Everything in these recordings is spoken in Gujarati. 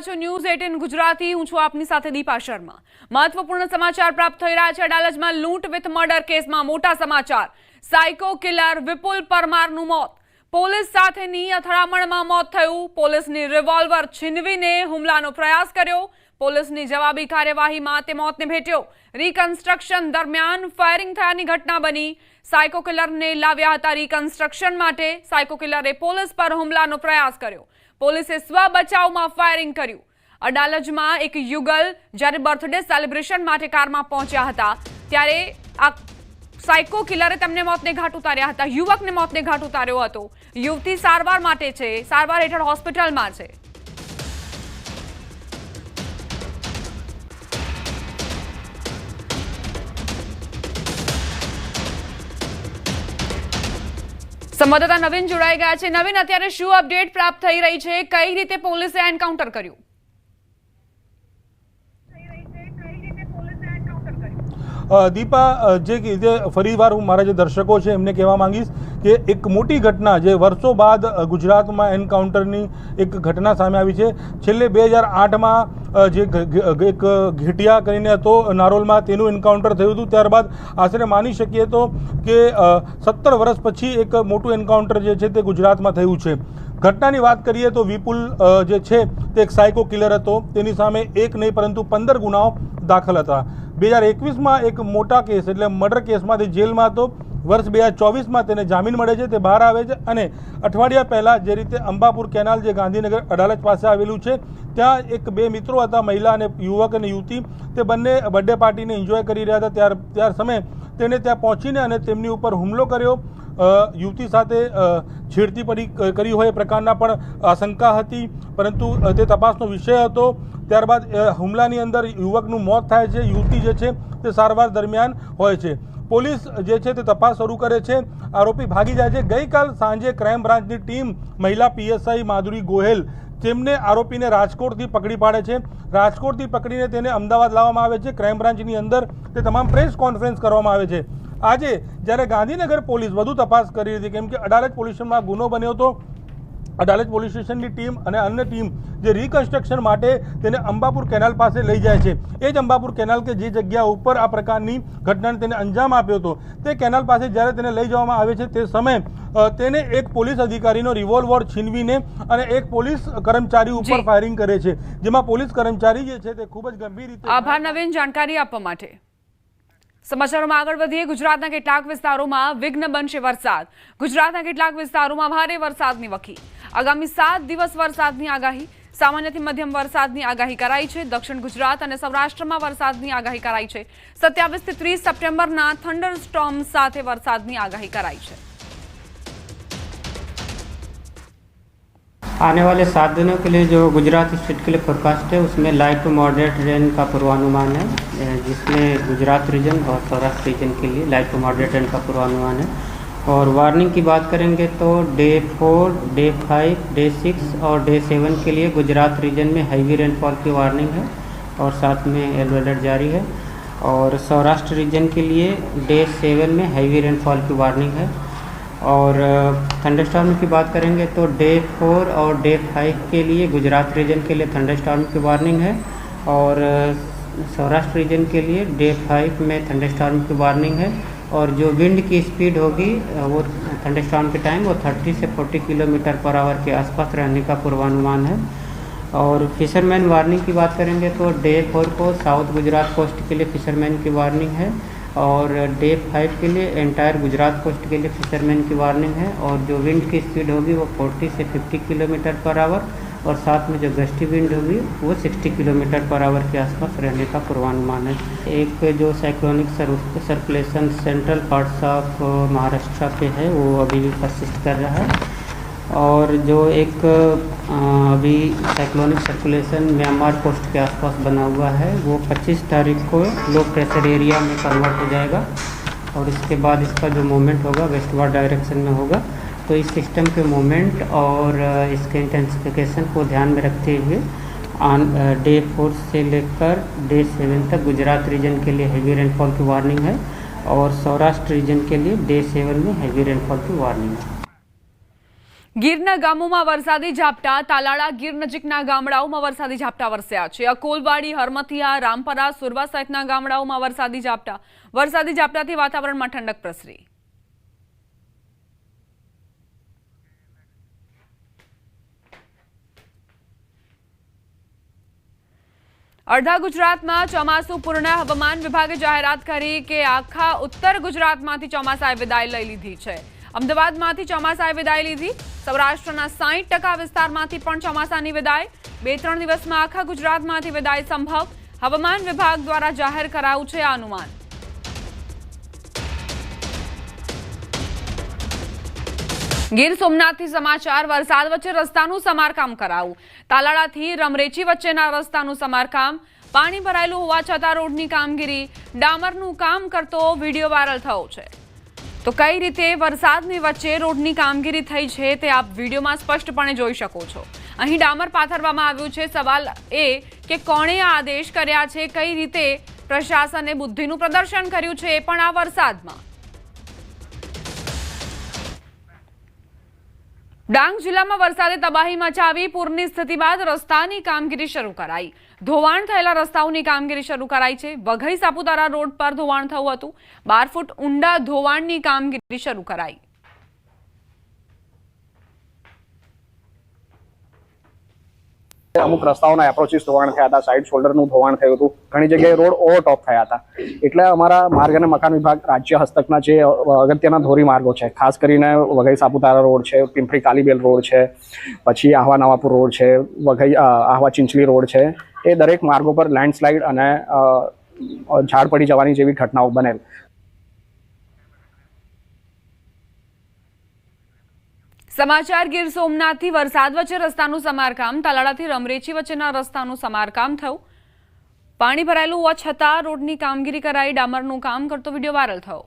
રહ્યા છો ન્યૂઝ એટીન ગુજરાતી. હું છું આપની સાથે દીપા શર્મા. મહત્વપૂર્ણ સમાચાર પ્રાપ્ત થઈ રહ્યા છે અડાલજમાં લૂંટ વિથ મર્ડર કેસમાં મોટા સમાચાર. સાયકો કિલર વિપુલ પરમારનું મોત. પોલીસ સાથેની અથડામણમાં મોત થયું. પોલીસની રિવોલ્વર છીનવીને હુમલાનો પ્રયાસ કર્યો. પોલીસની જવાબી કાર્યવાહીમાં તે મોતને ભેટ્યો. રિકન્સ્ટ્રક્શન દરમિયાન ફાયરિંગ થયાની ઘટના બની. સાયકો કિલરને લાવ્યા હતા રિકન્સ્ટ્રક્શન માટે. સાયકો કિલરે પોલીસ પર હુમલાનો પ્રયાસ કર્યો. પોલીસે સ્વ બચાવમાં ફાયરિંગ કર્યું. અડાલજમાં એક યુગલ જ્યારે બર્થડે સેલિબ્રેશન માટે કારમાં પહોંચ્યા હતા, ત્યારે આ સાયકો કિલરે તેમને મોતને ઘાટ ઉતાર્યા હતા. યુવકને મોતને ઘાટ ઉતાર્યો હતો. યુવતી સારવાર માટે છે. સારવાર હેઠળ હોસ્પિટલમાં છે. સંવાદદાતા નવીન જોડાઈ ગયા છે. નવીન, અત્યારે શું અપડેટ પ્રાપ્ત થઈ રહી છે? કઈ રીતે પોલીસે એન્કાઉન્ટર કર્યું? દીપા જે કે- જે ફરીવાર હું મારા જે દર્શકો છે એમને કહેવા માંગીશ કે એક મોટી ઘટના જે વર્ષો બાદ ગુજરાતમાં એન્કાઉન્ટરની એક ઘટના સામે આવી છે. છેલ્લે બે હજાર આઠમાં જે એક ઘેટિયા કરીને હતો, નારોલમાં તેનું એન્કાઉન્ટર થયું હતું. ત્યારબાદ આશરે માની શકીએ તો કે સત્તર વર્ષ પછી એક મોટું એન્કાઉન્ટર જે છે તે ગુજરાતમાં થયું છે. ઘટનાની વાત કરીએ તો વિપુલ જે છે તે એક સાયકો કિલર હતો. તેની સામે એક નહીં પરંતુ પંદર ગુનાઓ દાખલ હતા. બે હજાર એકવીસમાં એક મોટા કેસ એટલે મર્ડર કેસમાંથી જેલમાં હતો. વર્ષ બે હજાર ચોવીસમાં તેને જામીન મળે છે, તે બહાર આવે છે અને અઠવાડિયા પહેલાં જે રીતે અંબાપુર કેનાલ જે ગાંધીનગર અડાલજ પાસે આવેલું છે, ત્યાં એક બે મિત્રો હતા, મહિલા અને યુવક અને યુવતી, તે બંને બર્થડે પાર્ટીને એન્જોય કરી રહ્યા હતા. ત્યાર ત્યાર સમયે તેને ત્યાં પહોંચીને અને તેમની ઉપર હુમલો કર્યો. યુવતી સાથે છેડતી પડી કરી હોય એ પ્રકારના પણ આશંકા હતી, પરંતુ તે તપાસનો વિષય હતો. ત્યારબાદ હુમલાની અંદર યુવકનું મોત થાય છે, યુવતી જે છે તે સારવાર દરમિયાન હોય છે. પોલીસ જે છે તે તપાસ શરૂ કરે છે. આરોપી ભાગી જાય છે. ગઈકાલ સાંજે ક્રાઇમ બ્રાન્ચની ટીમ મહિલા પીએસઆઈ માધુરી ગોહેલ તેમને આરોપીને રાજકોટથી પકડી પાડે છે. રાજકોટથી પકડીને તેને અમદાવાદ લાવવામાં આવે છે. ક્રાઇમ બ્રાન્ચની અંદર તે તમામ પ્રેસ કોન્ફરન્સ કરવામાં આવે છે. આજે જ્યારે ગાંધીનગર પોલીસ વધુ તપાસ કરી હતી, કેમ કે અડાલજ પોલીસ ગુનો બન્યો હતો અડાલજ પોલીસ સ્ટેશનની ટીમ અને અન્ય ટીમ જે રિકન્સ્ટ્રક્શન માટે તેને અંબાપુર કેનાલ પાસે લઈ જાય છે. એ જ અંબાપુર કેનાલ કે જે જગ્યા ઉપર આ પ્રકારની ઘટનાને તેને અંજામ આપ્યો હતો તે કેનાલ પાસે જ્યારે તેને લઈ જવામાં આવે છે તે સમયે તેને એક પોલીસ અધિકારીનો રિવોલ્વર છીનવીને અને એક પોલીસ કર્મચારી ઉપર ફાયરિંગ કરે છે. જેમાં પોલીસ કર્મચારી જે છે તે ખૂબ જ ગંભીર રીતે આભાર નવીન જાણકારી આપવા માટે. સમાચારોમાં આગળ વધીએ ગુજરાતના કેટલાક વિસ્તારોમાં વિઘ્ન બનશે વરસાદ. ગુજરાતના કેટલાક વિસ્તારોમાં ભારે વરસાદની વકી આગામી સાત દિવસ વરસાદની આગાહી સામાન્યથી મધ્યમ વરસાદની આગાહી કરાઈ છે દક્ષિણ ગુજરાત અને સૌરાષ્ટ્રમાં વરસાદની આગાહી કરાઈ છે સત્યાવીસ થી ત્રીસ સપ્ટેમ્બરના થંડર સ્ટોર્મ સાથે વરસાદની આગાહી કરાઈ છે आने वाले सात दिनों के लिए जो गुजरात स्टेट के लिए फोरकास्ट है उसमें लाइट टू मॉडरेट रेन का पूर्वानुमान है अ, जिसमें गुजरात रीजन और सौराष्ट्र रीजन के लिए लाइट टू मॉडरेट रेन का पूर्वानुमान है और वार्निंग की बात करेंगे तो day four, day five, day six और डे सेवन के लिए गुजरात रीजन में हैवी रेनफॉल की वार्निंग है और साथ में येलो अलर्ट जारी है। और सौराष्ट्र रीजन के लिए डे सेवन में हैवी रेनफॉल की वार्निंग है। और थंडरस्टॉर्म की बात करेंगे तो डे फोर और डे फाइव के लिए गुजरात रीजन के लिए थंडरस्टॉर्म की वार्निंग है। और सौराष्ट्र रीजन के लिए डे फाइव में थंडरस्टॉर्म की वार्निंग है। और जो विंड की स्पीड होगी वो थंडरस्टॉर्म के टाइम वो 30 से 40 किलोमीटर पर आवर के आसपास रहने का पूर्वानुमान है। और फिशरमैन वार्निंग की बात करेंगे तो डे फोर को साउथ गुजरात कोस्ट के लिए फिशरमैन की वार्निंग है और डे फाइव के लिए एंटायर गुजरात कोस्ट के लिए फिशरमैन की वार्निंग है। और जो विंड की स्पीड होगी, वो 40 से 50 किलोमीटर पर आवर और साथ में जो गस्टी विंड होगी, वो 60 किलोमीटर पर आवर के आसपास रहने का पूर्वानुमान है। एक जो cyclonic circulation central parts of Maharashtra पे है, वो अभी भी परसिस्ट कर रहा है। और जो एक अभी साइक्लोनिक सर्कुलेशन म्यांमार कोस्ट के आसपास बना हुआ है, वो 25 तारीख को लो प्रेशर एरिया में कन्वर्ट हो जाएगा। और इसके बाद इसका जो मूवमेंट होगा वेस्टवर्ड डायरेक्शन में होगा। तो इस सिस्टम के मूवमेंट और अ, इसके इंटेंसिफिकेशन को ध्यान में रखते हुए ऑन डे फोर से लेकर डे सेवन तक गुजरात रीजन के लिए हैवी रेनफॉल की वार्निंग है और सौराष्ट्र रीजन के लिए डे सेवन में हैवी रेनफॉल की वार्निंग है ગીરના ગામોમાં વરસાદી ઝાપટા તાલાળા ગીર નજીકના ગામડાઓમાં વરસાદી ઝાપટા વરસ્યા છે અકોલવાડી હરમથિયા રામપરા સુરવા સહિતના ગામડાઓમાં વરસાદી ઝાપટા વરસાદી ઝાપટાથી વાતાવરણમાં ઠંડક પ્રસરી અડધા ગુજરાતમાં ચોમાસું પૂર્ણ હવામાન વિભાગે જાહેરાત કરી કે આખા ઉત્તર ગુજરાતમાંથી ચોમાસાએ વિદાય લઈ લીધી છે. અમદાવાદમાંથી ચોમાસાએ વિદાય લીધી. સૌરાષ્ટ્રના સાહીઠ ટકા વિસ્તારમાંથી પણ ચોમાસાની વિદાય. બે ત્રણ દિવસમાં આખા ગુજરાતમાંથી વિદાય સંભવ. હવામાન વિભાગ દ્વારા જાહેર કરાયું છે આ અનુમાન. ગીર સોમનાથથી સમાચાર વરસાદ વચ્ચે રસ્તાનું સમારકામ કરાવું. તાલાળાથી રમરેચી વચ્ચેના રસ્તાનું સમારકામ. પાણી ભરાયેલું હોવા છતાં રોડની કામગીરી. ડામરનું કામ કરતો વીડિયો વાયરલ થયો છે. તો કઈ રીતે વરસાદની વચ્ચે રોડની કામગીરી થઈ છે તે આપ વિડીયોમાં સ્પષ્ટપણે જોઈ શકો છો. અહીં ડામર પાથરવામાં આવ્યું છે. સવાલ એ કે કોણે આ આદેશ કર્યા છે? કઈ રીતે પ્રશાસને બુદ્ધિનું પ્રદર્શન કર્યું છે એ પણ આ વરસાદમાં? ડાંગ જિલ્લામાં વરસાદે તબાહી મચાવી, પૂરની સ્થિતિ બાદ રસ્તાની કામગીરી શરૂ કરાઈ. ધોવાણ થયેલા રસ્તાઓની કામગીરી શરૂ કરાઈ છે. વઘઈ સાપુતારા રોડ પર ધોવાણ થયું હતું. બાર ફૂટ ઊંડા ધોવાણની કામગીરી શરૂ કરાઈ. અમુક રસ્તાઓના એપ્રોચીસ ધોવાણ થયા હતા સાઈડ શોલ્ડરનું ધોવાણ થયું હતું. ઘણી જગ્યાએ રોડ ઓવરટોપ થયા હતા. એટલે અમારા માર્ગ અને મકાન વિભાગ રાજ્ય હસ્તકના જે અગત્યના ધોરીમાર્ગો છે. ખાસ કરીને વઘઈ સાપુતારા રોડ છે પિંપળી કાલીબેલ રોડ છે, પછી આહવા નવાપુર રોડ છે, વઘઈ આહવા ચિંચલી રોડ છે. એ દરેક માર્ગો પર લેન્ડસ્લાઇડ અને ઝાડ પડી જવાની જેવી ઘટનાઓ બનેલ. સમાચાર, ગીર સોમનાથથી વરસાદ વચ્ચે રસ્તાનું સમારકામ, તાલાળાથી રમરેચી વચ્ચેના રસ્તાનું સમારકામ થયું. પાણી ભરાયેલું હોવા છતાં રોડની કામગીરી કરાઈ, ડામરનું કામ કરતો વીડિયો વાયરલ થયો.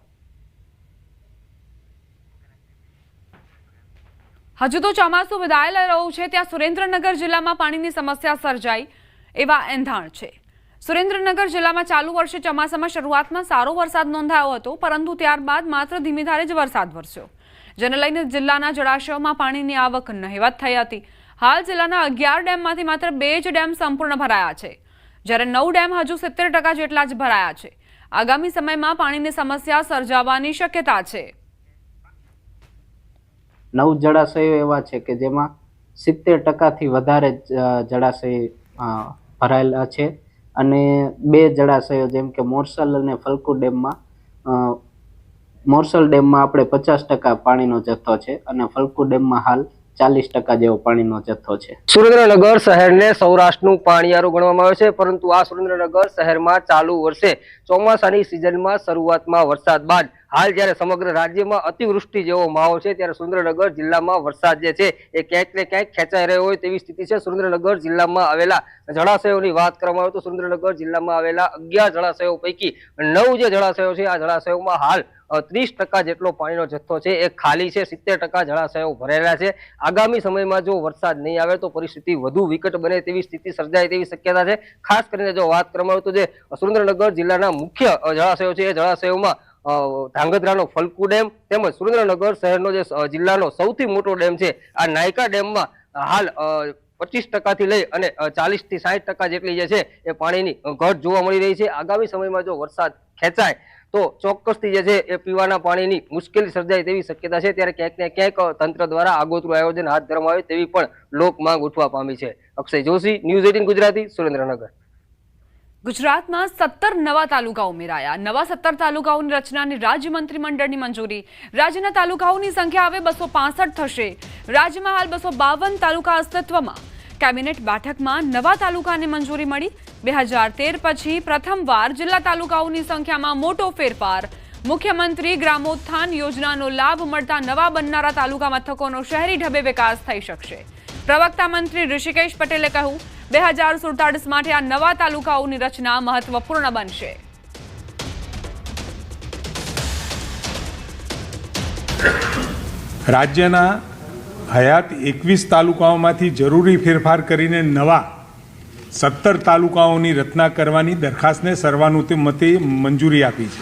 હજુ તો ચોમાસું વિદાય લઈ રહ્યું છે, ત્યાં સુરેન્દ્રનગર જિલ્લામાં પાણીની સમસ્યા સર્જાઈ એવા એંધાણ છે. સુરેન્દ્રનગર જિલ્લામાં ચાલુ વર્ષે ચોમાસામાં શરૂઆતમાં સારો વરસાદ નોંધાયો હતો, પરંતુ ત્યારબાદ માત્ર ધીમી ધારે જ વરસાદ વરસ્યો. જેને લઈને જિલ્લાના જળાશયોમાં પાણીની આવક નહિવત થઈ હતી. હાલ જિલ્લાના અગિયાર ડેમમાંથી માત્ર બે જ ડેમ સંપૂર્ણ ભરાયા છે. જ્યારે નવ ડેમ હજુ સિત્તેર ટકા જેટલા જ ભરાયા છે. આગામી સમયમાં પાણીની સમસ્યા સર્જાવાની શક્યતા છે. નવ જળાશયો એવા છે કે જેમાં સિત્તેર ટકાથી વધારે જળાશય ભરાયેલા છે. અને બે જળાશયો જેમ કે મોરસલ અને ફલકુ ડેમમાં મોરસલ ડેમમાં આપણે પચાસ ટકા પાણીનો જથ્થો છે અને ફલકુ ડેમમાં હાલ ચાલીસ ટકા જેવો પાણીનો જથ્થો છે. સુરેન્દ્રનગર શહેરને સૌરાષ્ટ્રનું પાણીયારું ગણવામાં આવે છે, પરંતુ આ સુરેન્દ્રનગર શહેરમાં ચાલુ વર્ષે ચોમાસાની સિઝનમાં શરૂઆતમાં વરસાદ બાદ હાલ જ્યારે સમગ્ર રાજ્યમાં અતિવૃષ્ટિ જેવો માહોલ છે, ત્યારે સુરેન્દ્રનગર જિલ્લામાં વરસાદ જે છે એ ક્યાંક ને ક્યાંક ખેંચાઈ રહ્યો હોય તેવી સ્થિતિ છે. સુરેન્દ્રનગર જિલ્લામાં આવેલા જળાશયોની વાત કરવામાં આવે તો સુરેન્દ્રનગર જિલ્લામાં આવેલા અગિયાર જળાશયો પૈકી નવ જે જળાશયો છે, આ જળાશયોમાં હાલ ત્રીસ ટકા જેટલો પાણીનો જથ્થો છે, એ ખાલી છે, સિત્તેર ટકા જળાશયો ભરેલા છે. આગામી સમયમાં જો વરસાદ નહીં આવે તો પરિસ્થિતિ વધુ વિકટ બને તેવી સ્થિતિ સર્જાય તેવી શક્યતા છે. ખાસ કરીને જો વાત કરવામાં આવે તો જે સુરેન્દ્રનગર જિલ્લાના મુખ્ય જળાશયો છે, એ જળાશયોમાં ધાંગધ્રાનો ફલકુ ડેમ તેમજ સુરેન્દ્રનગર શહેરનો જે જિલ્લાનો સૌથી મોટો ડેમ છે, આ નાયકા ડેમમાં હાલ પચીસ ટકાથી લઈ અને ચાલીસથી સાઠ ટકા જેટલી જે છે, એ પાણીની ઘટ જોવા મળી રહી છે. આગામી સમયમાં જો વરસાદ ખેંચાય તો ચોક્કસથી જે છે એ પીવાના પાણીની મુશ્કેલી સર્જાય તેવી શક્યતા છે. ત્યારે ક્યાંક ને ક્યાંક તંત્ર દ્વારા આગોતરું આયોજન હાથ ધરવામાં આવે તેવી પણ લોક માંગ ઉઠવા પામી છે. Akshay Joshi, news eighteen Gujarati, Surendranagar. ગુજરાતમાં સત્તર નવા તાલુકા ઉમેરાયા. નવા સત્તર તાલુકાઓની રચનાની રાજ્ય મંત્રીમંડળની મંજૂરી. રાજ્યના તાલુકાઓની સંખ્યા હવે બસો થશે. રાજ્યમાં હાલ બસો તાલુકા અસ્તિત્વમાં. કેબિનેટ બેઠકમાં નવા તાલુકાને મંજૂરી મળી. બે હજાર તેર પછી પ્રથમવાર જિલ્લા તાલુકાઓની સંખ્યામાં મોટો ફેરફાર. મુખ્યમંત્રી ગ્રામોત્થાન યોજનાનો લાભ મળતા નવા બનનારા તાલુકા મથકોનો શહેરી ઢબે વિકાસ થઈ શકશે. પ્રવક્તા મંત્રી ઋષિકેશ પટેલે કહ્યું, બે હજાર સુડતાલીસ માટે આ નવા તાલુકાઓની રચના મહત્વપૂર્ણ બનશે. રાજ્યના હયાત એકવીસ તાલુકાઓમાંથી જરૂરી ફેરફાર કરીને નવા સત્તર તાલુકાઓની રચના કરવાની દરખાસ્તને સર્વાનુમતે મંજૂરી આપી છે.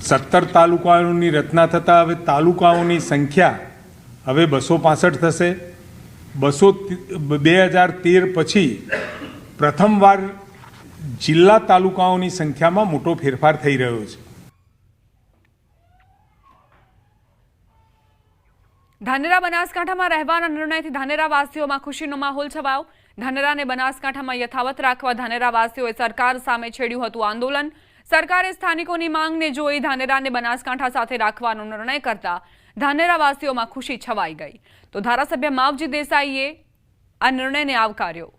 સત્તર તાલુકાઓની રચના થતાં હવે તાલુકાઓની સંખ્યા હવે બસો પાસઠ થશે. બસો બે હજાર તેર પછી પ્રથમવાર જિલ્લા તાલુકાઓની સંખ્યામાં મોટો ફેરફાર થઈ રહ્યો છે. ધાનેરા બનાસકાંઠામાં રહેવાના નિર્ણયથી ધાનેરાવાસીઓમાં ખુશીનો માહોલ છવાયો. ધાનેરાને બનાસકાંઠામાં યથાવત રાખવા ધાનેરાવાસીઓએ સરકાર સામે છેડ્યું હતું આંદોલન. સરકારે સ્થાનિકોની માંગને જોઈ ધાનેરાને બનાસકાંઠા સાથે રાખવાનો નિર્ણય કરતા ધાનેરાવાસીઓમાં ખુશી છવાઈ ગઈ. તો ધારાસભ્ય માવજી દેસાઈએ આ નિર્ણયને આવકાર્યો માવજીભાઈ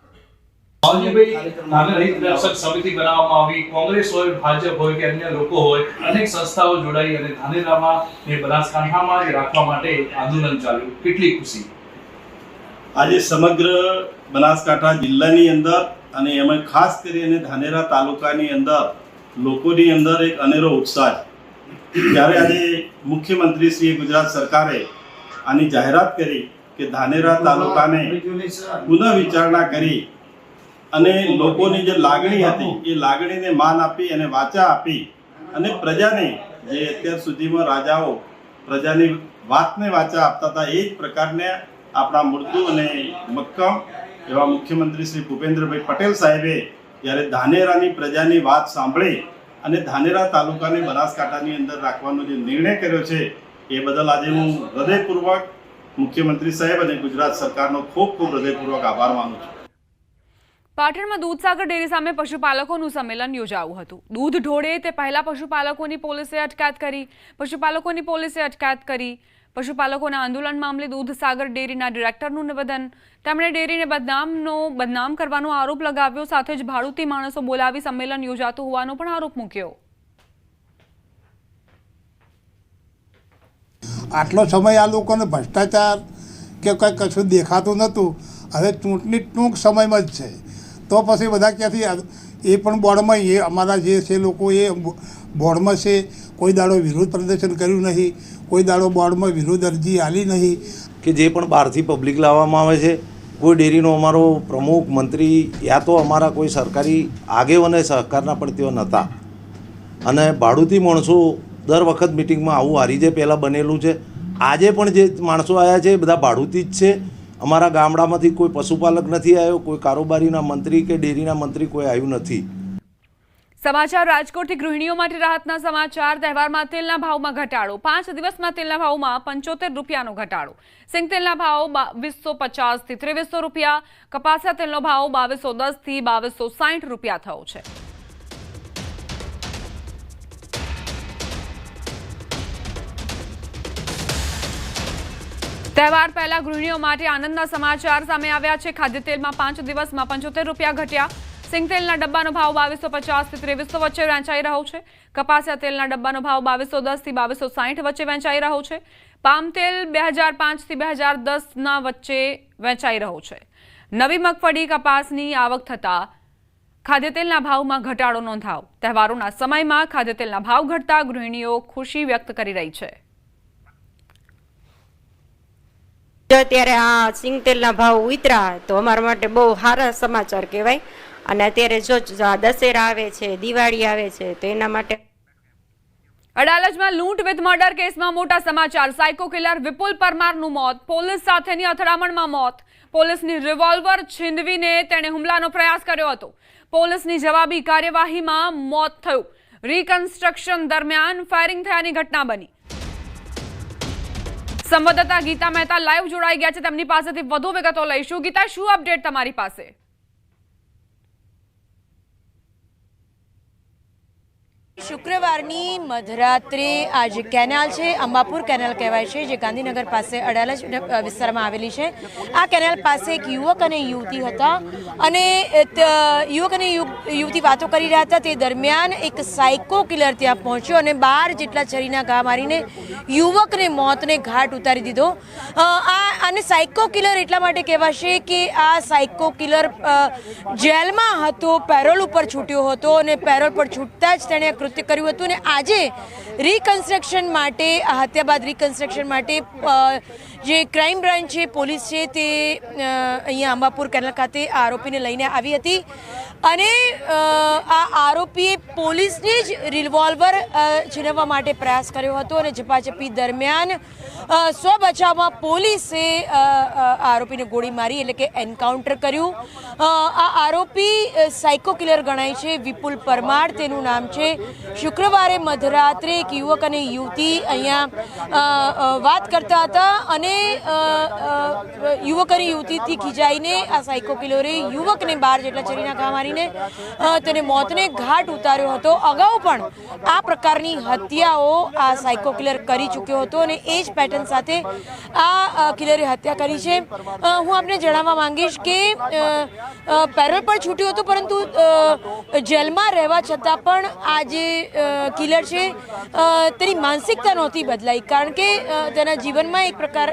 ધાનેરા હિત રક્ષક સમિતિ બનાવવામાં આવી. અને ધાનેરામાં ને બનાસકાંઠામાં અંદર ખાસ કરીને ધાનેરા તાલુકાની અંદર લોકોની અંદર એક અનેરો ઉત્સાહ જ્યારે આજે મુખ્યમંત્રી શ્રી ગુજરાત સરકારે આની જાહેરાત કરી કે ધાનેરા તાલુકાને પુનઃ વિચારણા કરી અને લોકોની જે લાગણી હતી, એ લાગણીને માન આપી અને વાચા આપી અને પ્રજાને જે અત્યાર સુધીમાં રાજાઓ પ્રજાની વાતને વાચા આપતા હતા, એ જ પ્રકારને આપણા મૃદુ અને મક્કમ એવા મુખ્યમંત્રી શ્રી ભૂપેન્દ્રભાઈ પટેલ સાહેબે જ્યારે ધાનેરાની પ્રજાની વાત સાંભળી અને ધાનેરા તાલુકાને બનાસકાંઠાની અંદર રાખવાનો જે નિર્ણય કર્યો છે, એ બદલ આજે હું હૃદયપૂર્વક મુખ્યમંત્રી સાહેબ અને ગુજરાત સરકારનો ખૂબ ખૂબ હૃદયપૂર્વક આભાર માનું છું. પાટણમાં દૂધસાગર ડેરી સામે પશુપાલકોનું સંમેલન યોજાયું હતું. દૂધ ઢોળે તે પહેલા પશુપાલકોની પોલીસે અટકાયત કરી, પશુપાલકોની પોલીસે અટકાયત કરી. પશુપાલકોના આંદોલન મામલે દૂધસાગર ડેરીના ડિરેક્ટરનું નિવેદન. તેમણે ડેરીને બદનામનો, બદનામ કરવાનો આરોપ લગાવ્યો, સાથે જ ભાડુતી માણસો બોલાવી સંમેલન યોજાતું હોવાનો પણ આરોપ મૂક્યો. આટલો સમય આ લોકોને ભ્રષ્ટાચાર કે કંઈ કશું દેખાતું નહોતું. હવે ચૂંટણી ટૂંક સમયમાં જ છે. તો પછી બધા ક્યાંથી એ પણ બોર્ડમાં એ અમારા જે છે લોકો એ બોર્ડમાં છે. કોઈ દાડો વિરોધ પ્રદર્શન કર્યું નહીં. કોઈ દાડો બોર્ડમાં વિરોધ અરજી આલી નહીં. કે જે પણ બહારથી પબ્લિક લાવવામાં આવે છે, કોઈ ડેરીનો અમારો પ્રમુખ, મંત્રી યા તો અમારા કોઈ સરકારી આગેવાને સહકારના પણ તેઓ નહોતા. અને ભાડુતી માણસો દર વખત મિટિંગમાં આવું હારી જે પહેલાં બનેલું છે. આજે પણ જે માણસો આવ્યા છે એ બધા ભાડુતી જ છે. અમારા ગામડામાંથી કોઈ પશુપાલક નથી આવ્યો, કોઈ કારોબારીના મંત્રી કે ડેરીના મંત્રી કોઈ આવ્યું નથી. સમાચાર રાજકોટથી ગૃહિણીઓ માટે રાહતના સમાચાર. તહેવારમાં તેલના ભાવમાં ઘટાડો. પાંચ દિવસમાં તેલના ભાવમાં પંચોતેર રૂપિયાનો ઘટાડો. સિંગ તેલના ભાવ બાવીસો પચાસથી ત્રેવીસો રૂપિયા. કપાસિયા તેલનો ભાવ બાવીસો દસથી બાવીસો સાઠ રૂપિયા થયો છે. તહેવાર પહેલા ગૃહિણીઓ માટે આનંદના સમાચાર સામે આવ્યા છે. ખાદ્ય તેલમાં પાંચ દિવસમાં પંચોતેર રૂપિયા ઘટ્યા. સિંગતેલના ડબ્બાનો ભાવ બાવીસો પચાસથી ત્રેવીસો વચ્ચે વેચાઈ રહ્યો છે. કપાસિયા તેલના ડબ્બાનો ભાવ બાવીસો દસથી બાવીસો સાઠ વચ્ચે વેચાઈ રહ્યો છે. પામ તેલ બે હજાર પાંચથી બે હજાર દસના વચ્ચે વેચાઈ રહ્યો છે. નવી મગફળી કપાસની આવક થતાં ખાદ્ય તેલના ભાવમાં ઘટાડો નોંધાવ તહેવારોના સમયમાં ખાદ્ય તેલના ભાવ ઘટતા ગૃહિણીઓ ખુશી વ્યક્ત કરી રહી છે જો અત્યારે આ સિંગ તેલના ભાવ ઉતરા તો અમારા માટે બહુ સારા સમાચાર કહેવાય. અને અત્યારે જ દશેરા આવે છે, દિવાળી આવે છે, તો એના માટે અડાલજમાં લૂંટ વિથ મર્ડર કેસમાં મોટા સમાચાર. સાયકો કિલર વિપુલ પરમારનું મોત, પોલીસ સાથેની અથડામણમાં મોત. પોલીસની રિવોલ્વર છીનવીને તેણે હુમલાનો પ્રયાસ કર્યો હતો. પોલીસની જવાબી કાર્યવાહીમાં મોત થયું. રિકન્સ્ટ્રક્શન દરમિયાન ફાયરિંગ થયાની ઘટના બની. સંવાદદાતા ગીતા મહેતા લાઈવ જોડાઈ ગયા છે. તેમની પાસેથી વધુ વિગતો લઈશું. ગીતા, શું અપડેટ તમારી પાસે? શુક્રવારની મધરાત્રે આ જે કેનાલ છે, અંબાપુર કેનાલ કહેવાય છે, જે ગાંધીનગર પાસે અડાલજ વિસ્તારમાં આવેલી છે. આ કેનાલ પાસે એક યુવક અને યુવતી હતા અને યુવક અને યુવતી વાતો કરી રહ્યા હતા. તે દરમિયાન એક સાયકો કિલર ત્યાં પહોંચ્યો અને બાર જેટલા છરીના ઘા મારીને યુવકને મોતને ઘાટ ઉતારી દીધો. આ, અને સાયકો કિલર એટલા માટે કહેવાશે કે આ સાયકો કિલર જેલમાં હતો, પેરોલ ઉપર છૂટ્યો હતો અને પેરોલ પર છૂટતા જ તેણે કૃત્ય કર્યું હતું અને આજે રિકન્સ્ટ્રક્શન માટે આ હત્યા બાદ રિકન્સ્ટ્રક્શન માટે જે ક્રાઇમ બ્રાન્ચ છે, પોલીસ છે, તે અહીંયા અંબાપુર કેનલ ખાતે આરોપીને લઈને આવી હતી. અને આ આરોપીએ પોલીસને જ રિવોલ્વર છીનવવા માટે પ્રયાસ કર્યો હતો અને ઝપાઝપી દરમિયાન સ્વ બચાવમાં પોલીસે આરોપીને ગોળી મારી એટલે કે એન્કાઉન્ટર કર્યું. આ આરોપી સાયકો કિલર ગણાય છે, વિપુલ પરમાર, તેનું નામ છે શુક્રવારે મધરાત્રે એક યુવક અને યુવતી અહીંયા વાત કરતા હતા અને યુવક અને યુવતીથી ખીજાઈને આ સાયકો કિલોરે યુવકને બાર જેટલા ચરીના ઘા મારીને તેને મોતને ઘાટ ઉતાર્યો હતો. અગાઉ પણ આ પ્રકારની હત્યાઓ આ સાયકો કિલર કરી ચૂક્યો હતો અને એ જ પેટર્ન સાથે આ કિલરે હત્યા કરી છે. હું આપને જણાવવા માંગીશ કે પેરોલ પર છૂટ્યું હતું, પરંતુ જેલમાં રહેવા છતાં પણ આ જે કિલર છે તેની માનસિકતા નહોતી બદલાઈ. કારણ કે તેના જીવનમાં એક પ્રકાર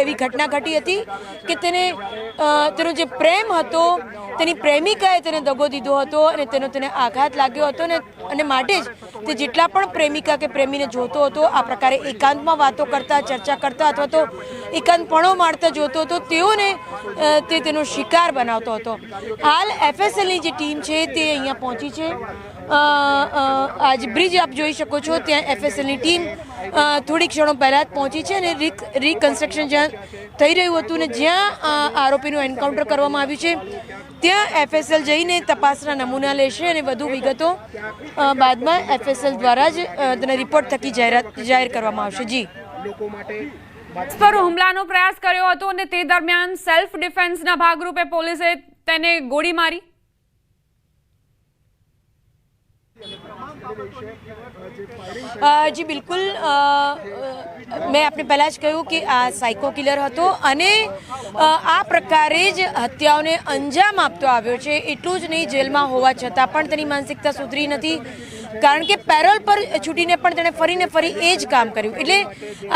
એવી ઘટના ઘટી હતી કે તેને તેનો જે પ્રેમ હતો, તેની પ્રેમિકાએ તેને દગો દીધો હતો અને તેનો તેને આઘાત લાગ્યો હતો ને, અને માટે જ તે જેટલા પણ પ્રેમિકા કે પ્રેમીને જોતો હતો, આ પ્રકારે એકાંતમાં વાતો કરતા, ચર્ચા કરતા અથવા તો એકાંતપણો મારતા જોતો હતો, તેઓને તે તેનો શિકાર બનાવતો હતો. હાલ એફએસએલની જે ટીમ છે, તે અહીંયા પહોંચી છે. આજ બ્રિજ આપ જોઈ શકો છો ત્યાં એફએસએલની ટીમ થોડી ક્ષણો પહેલાં જ પહોંચી છે અને રિક રિકન્સ્ટ્રક્શન જ્યાં થઈ રહ્યું હતું ને જ્યાં આરોપીનું એન્કાઉન્ટર કરવામાં આવ્યું છે. ત્યાં એફએસએલ જઈને તપાસના નમૂના લેશે અને વધુ વિગતો બાદમાં એફએસએલ દ્વારા જ તેને તેના રિપોર્ટ થકી જાહેરાત જાહેર કરવામાં આવશે. જી. પર હુમલાનો પ્રયાસ કર્યો હતો અને તે દરમિયાન સેલ્ફ ડિફેન્સના ભાગરૂપે પોલીસે તેને ગોળી મારી. જી બિલકુલ. મેં આપણે પહેલાં જ કહ્યું કે આ સાયકો કિલર હતો અને આ પ્રકારે જ હત્યાઓને અંજામ આપતો આવ્યો છે. એટલું જ નહીં, જેલમાં હોવા છતાં પણ તેની માનસિકતા સુધરી નથી. કારણ કે પેરોલ પર છૂટીને પણ તેણે ફરીને ફરી એ જ કામ કર્યું. એટલે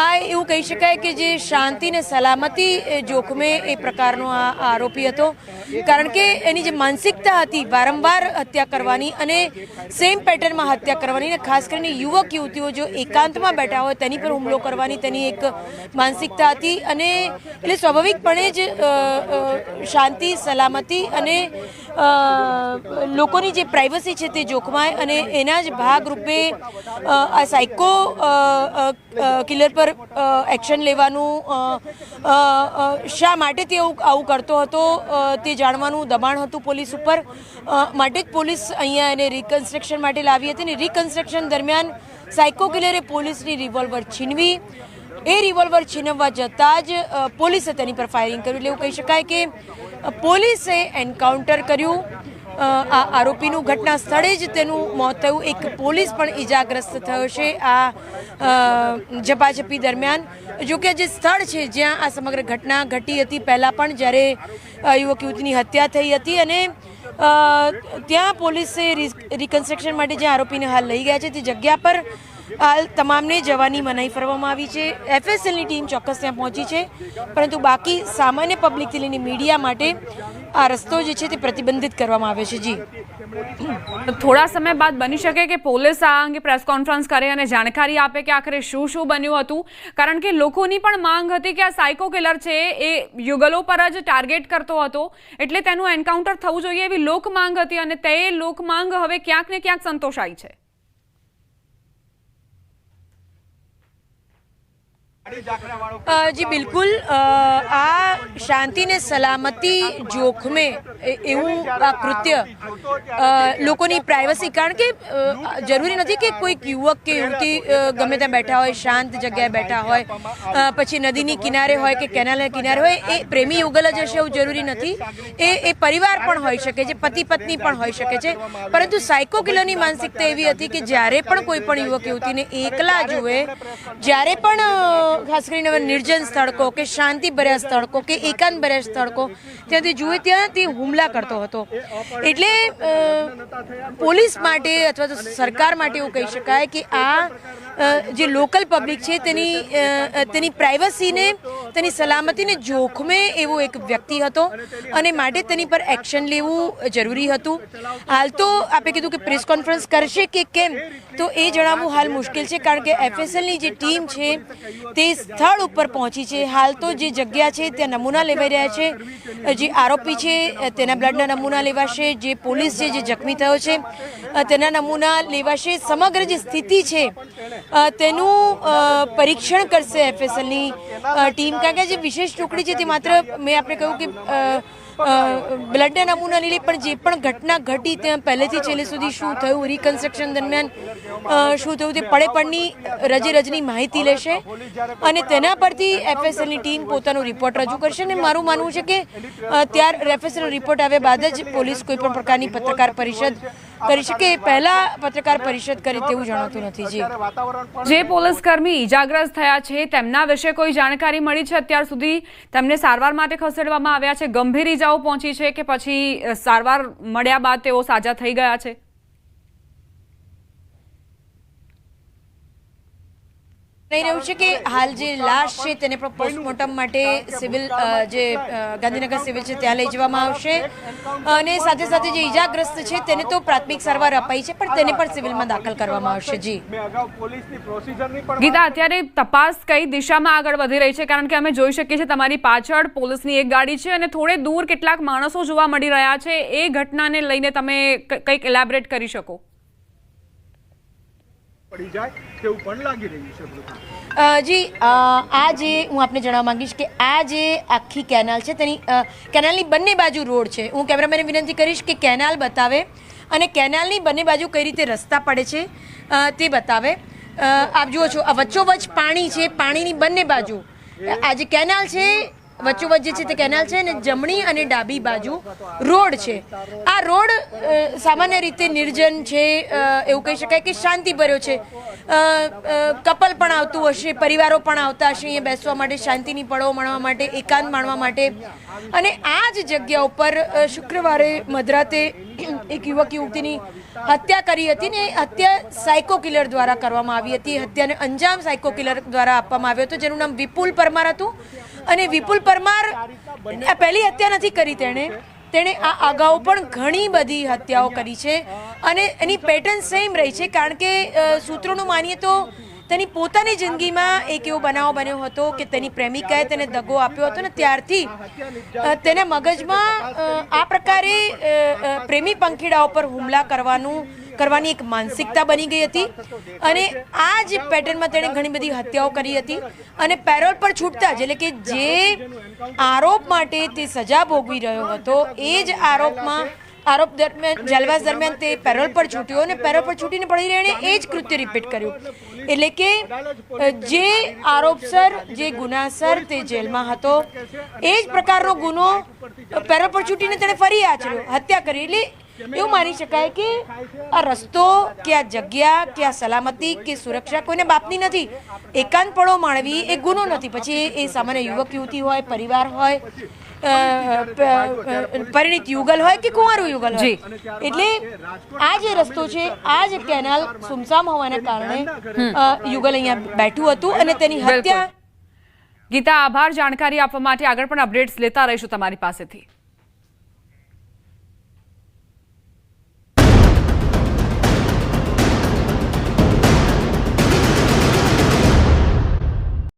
આ એવું કહી શકાય કે જે શાંતિ ને સલામતી જોખમે એ પ્રકારનો આ આરોપી હતો. કારણ કે એની જે માનસિકતા હતી, વારંવાર હત્યા કરવાની અને સેમ પેટર્નમાં હત્યા કરવાની અને ખાસ કરીને યુવક યુવતીઓ જો એકાંતમાં બેઠા હોય, તેની પર હુમલો કરવાની તેની એક માનસિકતા હતી અને એટલે સ્વાભાવિકપણે જ શાંતિ સલામતી અને લોકોની જે પ્રાઇવસી છે તે જોખમાય અને એના જ ભાગરૂપે આ સાયકો કિલર પર એક્શન લેવાનું શા માટે તે આવું કરતો હતો તે જાણવાનું દબાણ હતું પોલીસ ઉપર. માટે જ પોલીસ અહીંયા એને રિકન્સ્ટ્રક્શન માટે લાવી હતી અને રિકન્સ્ટ્રક્શન દરમિયાન સાયકો કિલરે પોલીસની રિવોલ્વર છીનવી. એ રિવોલ્વર છીનવવા જતાં જ પોલીસે તેની પર ફાયરિંગ કર્યું. એટલે એવું કહી શકાય કે પોલીસે એન્કાઉન્ટર કર્યું. આ આરોપીનું ઘટના સ્થળે જ તેનું મોત થયું. એક પોલીસ પણ ઈજાગ્રસ્ત થયો છે આ ઝપાઝપી દરમિયાન. જોકે જે સ્થળ છે જ્યાં આ સમગ્ર ઘટના ઘટી હતી, પહેલાં પણ જ્યારે યુવક યુવતીની હત્યા થઈ હતી અને ત્યાં પોલીસે રિકન્સ્ટ્રક્શન માટે જે આરોપીને હાલ લઈ ગયા છે, તે જગ્યા પર હાલ તમામને જવાની મનાઈ ફરવામાં આવી છે. એફએસએલની ટીમ ચોક્કસ ત્યાં પહોંચી છે. પરંતુ બાકી સામાન્ય પબ્લિકથી લઈને મીડિયા માટે આ રસ્તો જે છે તે પ્રતિબંધિત કરવામાં આવે છે. જી. થોડા સમય બાદ બની શકે કે પોલીસ આ અંગે પ્રેસ કોન્ફરન્સ કરે અને જાણકારી આપે કે આખરે શું શું બન્યું હતું. કારણ કે લોકોની પણ માંગ હતી કે આ સાયકો કિલર છે એ યુગલો પર જ ટાર્ગેટ કરતો હતો. એટલે તેનું એન્કાઉન્ટર થવું જોઈએ એવી લોક માંગ હતી અને તે લોક માંગ હવે ક્યાંક ને ક્યાંક સંતોષાઈ છે. જી, બિલકુલ. આ શાંતિ ને સલામતી જોખમે એવું આ કૃત્ય લોકોની પ્રાઇવસી કારણ કે જરૂરી નથી કે કોઈક યુવક કે યુવતી ગમે ત્યાં બેઠા હોય, શાંત જગ્યાએ બેઠા હોય પછી નદીની કિનારે હોય કે કેનાલના કિનારે હોય, એ પ્રેમી યુગલ જ હશે એવું જરૂરી નથી. એ એ પરિવાર પણ હોઈ શકે છે પતિ પત્ની પણ હોઈ શકે છે. પરંતુ સાયકો કિલરની માનસિકતા એવી હતી કે જ્યારે પણ કોઈ પણ યુવક યુવતીને એકલા જુએ, જ્યારે પણ ખાસ કરીને હવે નિર્જન સ્થળ કહો કે શાંતિ ભર્યા સ્થળ કહો કે એકાંત ભર્યા સ્થળ કહો ત્યાંથી જુએ ત્યાં તે હુમલા કરતો હતો. એટલે પોલીસ માટે અથવા તો સરકાર માટે એવું કહી શકાય કે આ જે લોકલ પબ્લિક છે તેની તેની પ્રાઇવસીને, તેની સલામતીને જોખમે એવો એક વ્યક્તિ હતો અને માટે તેની પર એક્શન લેવું જરૂરી હતું. હાલ તો આપે કીધું કે પ્રેસ કોન્ફરન્સ કરશે કે કેમ? તો એ જણાવવું હાલ મુશ્કેલ છે કારણ કે એફએસએલની જે ટીમ છે તે સ્થળ ઉપર પહોંચી છે. હાલ તો જે જગ્યા છે, ત્યાં નમૂના લેવાઈ રહ્યા છે. જે આરોપી છે, તેના બ્લડના નમૂના લેવાશે. જે પોલીસ છે, જે જખમી થયો છે, તેના નમૂના લેવાશે. સમગ્ર જે સ્થિતિ છે, તેનું પરીક્ષણ કરશે એફએસએલની ટીમ. કારણ કે જે વિશેષ ટુકડી છે, તે માત્ર મેં આપણે કહ્યું કે બ્લડના નમૂના લઈ પણ જે પણ ઘટના ઘટી ત્યાં પહેલેથી છેલ્લે સુધી શું થયું રિકન્સ્ટ્રક્શન દરમિયાન શું થયું તે પડે પડની રજે રજની માહિતી લેશે. અને તેના પરથી એફએસએલની ટીમ પોતાનો રિપોર્ટ રજૂ કરશે અને મારું માનવું છે કે ત્યાર એફએસએલનો રિપોર્ટ આવ્યા બાદ જ પોલીસ કોઈ પણ પ્રકારની પત્રકાર પરિષદ કરી શકે એ પહેલા પત્રકાર પરિષદ કરી તેવું જણાતું નથી જી. જે પોલીસ કર્મી ઇજાગ્રસ્ત થયા છે તેમના વિશે કોઈ જાણકારી મળી છે અત્યાર સુધી? તેમને સારવાર માટે ખસેડવામાં આવ્યા છે. ગંભીર ઇજાઓ પહોંચી છે કે પછી સારવાર મળ્યા બાદ તેઓ સાજા થઈ ગયા છે? નહીં રહ્યું છે કે હાલ જે લાશ છે તેને પણ પોસ્ટમોર્ટમ માટે સિવિલ જે ગાંધીનગર સિવિલ છે ત્યાં લઈ જવામાં આવશે. અને સાથે સાથે જે ઈજાગ્રસ્ત છે તેને તો પ્રાથમિક સારવાર અપાઈ છે પણ તેને પણ સિવિલમાં દાખલ કરવામાં આવશે જી. ગીતા અત્યારે તપાસ કઈ દિશામાં આગળ વધી રહી છે? કારણ કે અમે જોઈ શકીએ છીએ તમારી પાછળ પોલીસની એક ગાડી છે અને થોડે દૂર કેટલાક માણસો જોવા મળી રહ્યા છે. એ ઘટનાને લઈને તમે કંઈક એલેબરેટ કરી શકો. જી આ જે હું આપને જણાવવા માંગીશ કે આ જે આખી કેનાલ છે તેની કેનાલની બંને બાજુ રોડ છે. હું કેમેરામેનને વિનંતી કરીશ કે કેનાલ બતાવે અને કેનાલની બંને બાજુ કઈ રીતે રસ્તા પડે છે તે બતાવે. આપ જુઓ છો આ વચ્ચોવચ્ચ પાણી છે પાણીની બંને બાજુ. આ જે કેનાલ છે વચ્ચોવચ્ચ જે છે તે કેનાલ છે અને જમણી અને ડાબી બાજુ રોડ છે. આ રોડ સામાન્ય રીતે નિર્જન છે એવું કહી શકાય કે શાંતિભર્યો છે. અ, અ, કપલ પણ આવતું હશે પરિવારો પણ આવતા હશે અહીંયા બેસવા માટે શાંતિની પળો માણવા માટે એકાંત માણવા માટે. અને આ જ જગ્યા ઉપર શુક્રવારે મધરાતે એક યુવક યુવતીની હત્યા કરી હતી ને હત્યા સાયકો કિલર દ્વારા કરવામાં આવી હતી. હત્યાને અંજામ સાયકો કિલર દ્વારા આપવામાં આવ્યો હતો જેનું નામ વિપુલ પરમાર હતું. અને વિપુલ પરમાર પહેલી હત્યા નથી કરી તેણે. તેણે આ અગાઉ પણ ઘણી બધી હત્યાઓ કરી છે અને એની પેટર્ન સેમ રહી છે કારણ કે સૂત્રોનું માનીએ તો તેની પોતાની જિંદગીમાં એક એવો બનાવ બન્યો હતો કે તેની પ્રેમિકાએ તેને દગો આપ્યો હતો ને ત્યારથી તેના મગજમાં આ પ્રકારે પ્રેમી પંખીડાઓ પર હુમલા કરવાનું કરવાની એક માનસિકતા બની ગઈ હતી અને આ જ પેટર્નમાં તેણે ઘણી બધી હત્યાઓ કરી હતી અને પેરોલ પર છૂટતા જ, એટલે કે જે આરોપ માટે તે સજા ભોગવી રહ્યો હતો, એ જ આરોપમાં, આરોપ દરમિયાન, જેલવાસ દરમિયાન તે પેરોલ પર છૂટ્યો અને પેરોલ પર છૂટીને પડી રહીને એ જ કૃત્ય રિપીટ કર્યું. એટલે કે, જે આરોપસર, જે ગુનાસર તે જેલમાં હતો, એ જ પ્રકારનો ગુનો પેરોલ પર છૂટીને તેણે ફરી આચર્યો, હત્યા કરી. એટલે એવું માની શકાય કે આ રસ્તો કે આ જગ્યા કે આ સલામતી કે સુરક્ષા કોઈને બાપની નથી. એકાંતપણો માણવી એ ગુનો નથી. પછી એ સામાન્ય યુવક યુવતી હોય પરિવાર હોય પરિણીત યુગલ હોય કે કુંવારું યુગલ હોય. એટલે આ જે રસ્તો છે આ જે કેનાલ સુમસામ હોવાના કારણે યુગલ અહીંયા બેઠું હતું અને તેની હત્યા ગીતા આભાર જાણકારી આપવા માટે આગળ પણ અપડેટ્સ લેતા રહીશું તમારી પાસેથી.